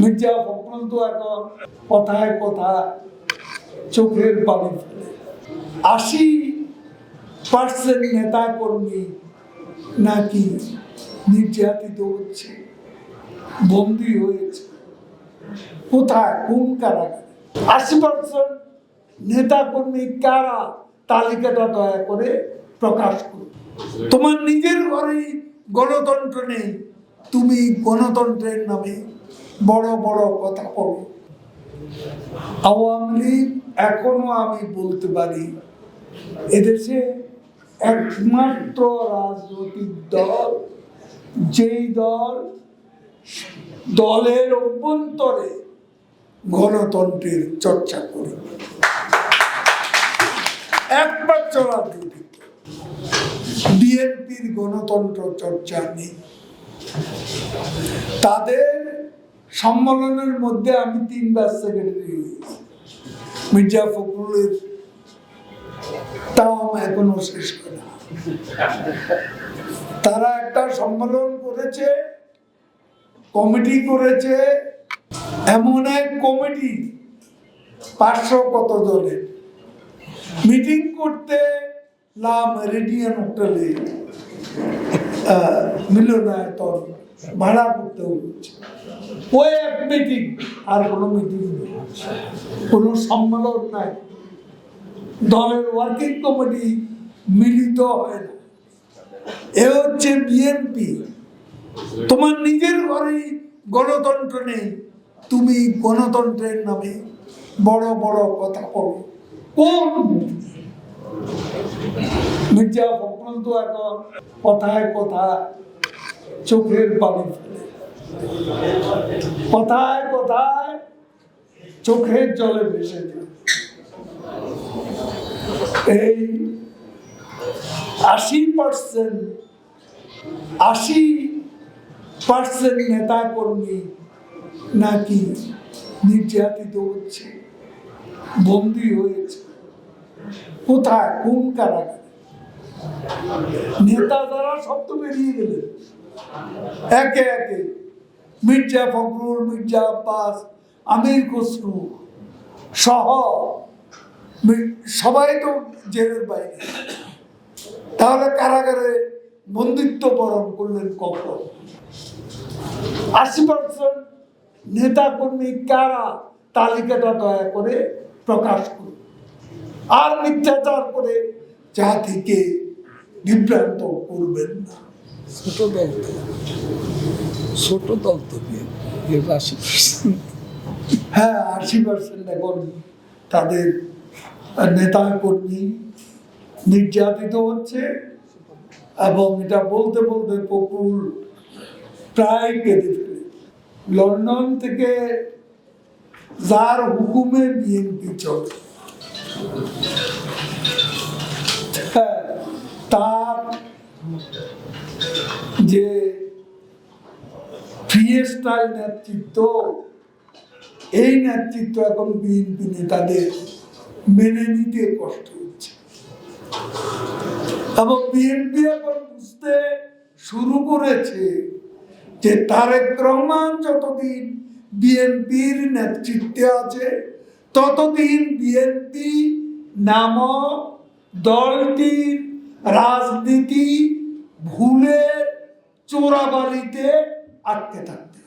মির্জা ফখরুল তো এখন, কথায় কথা চোখের পানি ফেলে। আশি পার্সেন্ট নেতা কর্মী নাকি নির্যাতিত হচ্ছে, বন্দী হয়েছে, কোথায়, কোন কারাগারে আশি পার্সেন্ট নেতা কর্মী কারা? তালিকাটা দয়া করে প্রকাশ করো তোমার নিজের ঘরেই গণতন্ত্র নেই, তুমি গণতন্ত্রের নামে বড় বড় কথা বলো। আওয়ামী লীগ এখনও আমি বলতে পারি, এদেশে একমাত্র রাজনৈতিক দল, যেই দল দলের অভ্যন্তরে গণতন্ত্রের চর্চা করে। একমাত্র রাজনৈতিক বিএনপির গণতন্ত্র চর্চা নেই। তাদের সম্মেলনের মধ্যে আমি তিনবার সেক্রেটারি হয়েছি মির্জা ফখরুলের তাও এখনও শেষ করি তারা একটা সম্মেলন করেছে, কমিটি করেছে, এমন এক কমিটি, পাঁচশো কত জনের। মিটিং করতে লা মেরিডিয়ান হোটেলে মিলনায়তন ভাড়া করতে হচ্ছে। ওই এক মিটিং আর কোনো মিটিং নেই। কোনো সম্মেলন নাই। দলের ওয়ার্কিং কমিটি মিলিত হয় না। এ হচ্ছে বিএনপি তোমার নিজের ঘরে গণতন্ত্র নেই, তুমি গণতন্ত্রের নামে বড় বড় কথা বলো। কোন মির্জা ফখরুল তো এখন কথায় কথা চোখের পানি ফেলে। কথায় কথায়? চোখের জলে ভেসে এই আশি পার্সেন্ট আশি পার্সেন্ট নেতা কর্মী নাকি নির্যাতিত হচ্ছে, বন্দী হয়েছে, কোথায়, কোন কারাগারে নেতা সব তো বেরিয়ে গেলেন একে একে। মির্জা ফখরুল, মির্জা আব্বাস, আমির খসরু সহ সবাই তো জেলের বাইরে। তাহলে কারাগারে বন্দিত্ব বরণ করলেন কখন? আশি পার্সেন্ট নেতা কর্মী কারা? তালিকাটা দয়া করে প্রকাশ করুন। আর মিথ্যাচার করে যা থেকে বিভ্রান্ত করবেন না। ছোট দল তো ছোট দল তো আশি percent। হ্যাঁ আশি পার্সেন্ট এখন তাদের নেতা কর্মী নির্যাতিত হচ্ছে এবং এটা বলতে বলতে পপুল প্রায় কেঁদে ফেলে লন্ডন থেকে যার হুকুমে বিএনপি চলে হ্যাঁ, তার যে ফ্রি স্টাইল নেতৃত্ব, এই নেতৃত্ব এখন বিএনপি নেতাদের মেনে নিতে কষ্ট হচ্ছে। এবং বিএনপি এখন বুঝতে শুরু করেছে যে তারেক রহমান যতদিন বিএনপির নেতৃত্বে আছে, ততদিন বিএনপি নামক দলটির রাজনীতি ভুলে চোরাবালিতে আটকে থাকবে